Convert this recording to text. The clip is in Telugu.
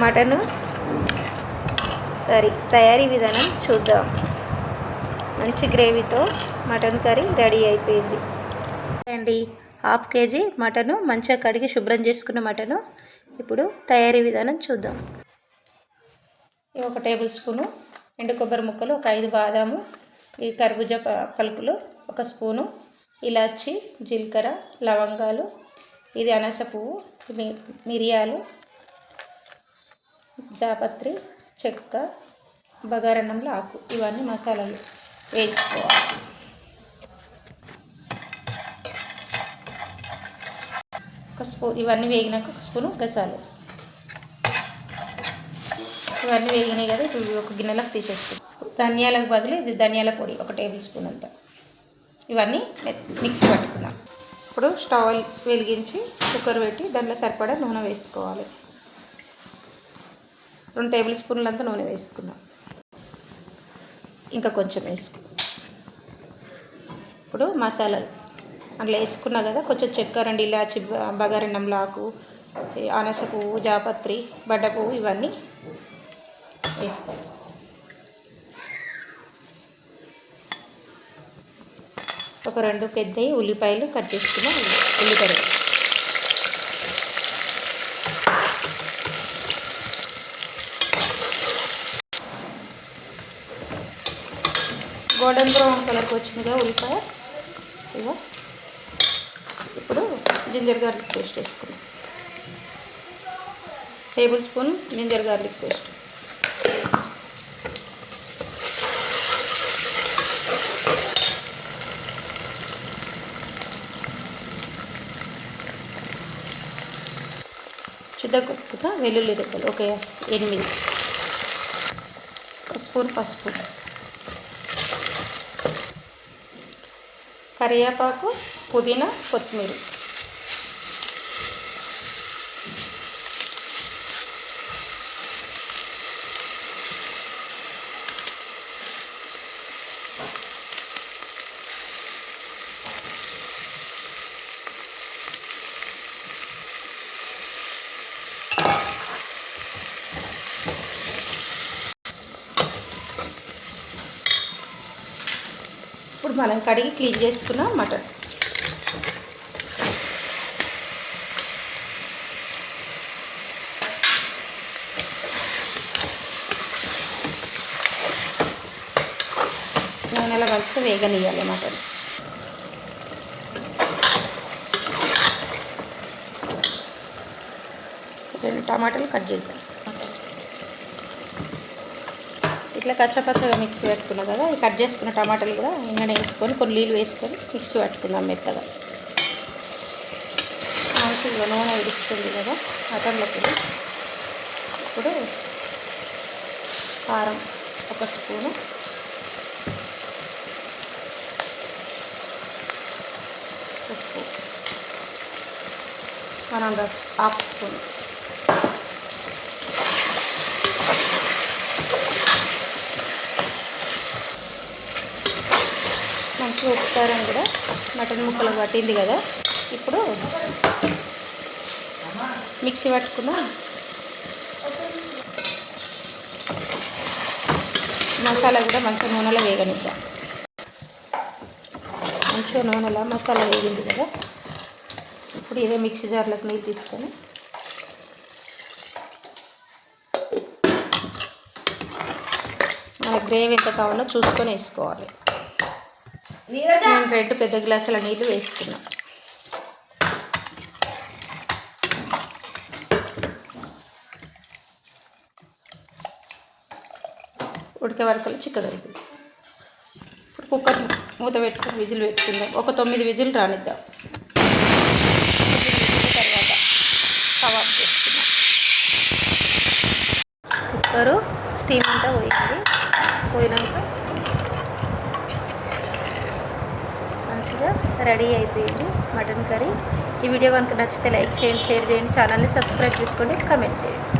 మటను కర్రీ తయారీ విధానం చూద్దాం. మంచి గ్రేవీతో మటన్ కర్రీ రెడీ అయిపోయింది. అండి హాఫ్ కేజీ మటను మంచిగా కడిగి శుభ్రం చేసుకున్న మటను. ఇప్పుడు తయారీ విధానం చూద్దాం. ఒక టేబుల్ స్పూను ఎండు కొబ్బరి ముక్కలు ఒక ఐదు బాదాము ఈ కర్బూజ పలుకులు ఒక స్పూను ఇలాచి జీలకర్ర లవంగాలు ఇది అనస పువ్వు మి- మిరియాలు జాపత్రి చెక్క బగారన్నంలో ఆకు. ఇవన్నీ మసాలాలు. వేసుకోవాలి ఒక స్పూన్ ఇవన్నీ వేగినాక ఒక స్పూను గసాలు. ఇవన్నీ వేగినాయి కదా ఇప్పుడు ఒక గిన్నెలకు తీసేసుకుంటాం ధనియాలకు బదులు ఇది ధనియాల పొడి ఒక టేబుల్ స్పూన్ అంత. ఇవన్నీ మిక్స్ పట్టుకున్నాం. ఇప్పుడు స్టవ్ వెలిగించి కుక్కర్ పెట్టి దాంట్లో సరిపడా నూనె వేసుకోవాలి. రెండు టేబుల్ స్పూన్లు అంతా నూనె వేసుకున్నాం. ఇంకా కొంచెం వేసుకున్నాం ఇప్పుడు మసాలాలు. అందులో వేసుకున్నా కదా కొంచెం చెక్క రెండు ఇలాచి బ- బగారన్నంలో ఆకు అనస పువ్వు జాపత్రి బడ్డ పువ్వు ఇవన్నీ వేసుకోవాలి ఒక రెండు పెద్దవి ఉల్లిపాయలు కట్ చేసుకున్న ఉల్లిపాయలు. గోల్డెన్ బ్రౌన్ కలర్కి వచ్చిందిగా ఉల్లిపాయ. ఇగో ఇప్పుడు జింజర్ గార్లిక్ పేస్ట్ వేసుకున్నాం table spoon ginger garlic paste. చిద్దకొట్టుకున్న వెల్లుల్లి రెక్కలు ఒక ఎనిమిది. స్పూన్ పసుపు. కరివేపాకు పుదీనా కొత్తిమీర. ఇప్పుడు మనం కడిగి క్లీన్ చేసుకున్న మటన్. నూనెలో మంచిగా వేగనియాలి మటన్. రెండు టమాటాలు కట్ చేద్దాం. ఇట్లా కచ్చపచ్చగా మిక్సీ పెట్టుకున్నాం కదా కట్ చేసుకున్న టమాటాలు కూడా ఇంగనే వేసుకొని కొన్ని నీళ్ళు వేసుకొని మిక్సీ పెట్టుకుందాం మెత్తగా. మంచిగా నూనె విడుస్తుంది కదా మటన్లోకి ఇప్పుడు కారం ఒక స్పూను. ఉప్పు. One and half spoon. మంచిగా ఉప్పు కారం కూడా మటన్ ముక్కలు పట్టింది కదా. ఇప్పుడు మిక్సీ పట్టుకున్న మసాలా కూడా మంచిగా నూనెలో వేగనిద్దాం. మంచిగా నూనెలో మసాలా వేగింది కదా. ఇప్పుడు ఇదే మిక్సీ జార్లకు నీళ్ళు తీసుకొని మన గ్రేవీ ఎంత కావాలో చూసుకొని వేసుకోవాలి. నేను రెండు పెద్ద గ్లాసుల నీళ్ళు వేసుకున్నా. ఉడికే వరకలు చిక్కగలుగుతుంది ఇప్పుడు కుక్కర్ మూత పెట్టుకుని విజిల్ పెట్టుకుందాం. ఒక తొమ్మిది విజిల్ రానిద్దాం. తర్వాత కబాబ్ చేసుకుందాం. కుక్కరు స్టీమ్ అంతా పోయింది. పోయినాక మంచిగా రెడీ అయిపోయింది మటన్ కర్రీ. ఈ వీడియో కనుక నచ్చితే లైక్ చేయండి షేర్ చేయండి ఛానల్ని సబ్స్క్రైబ్ చేసుకోండి కమెంట్ చేయండి.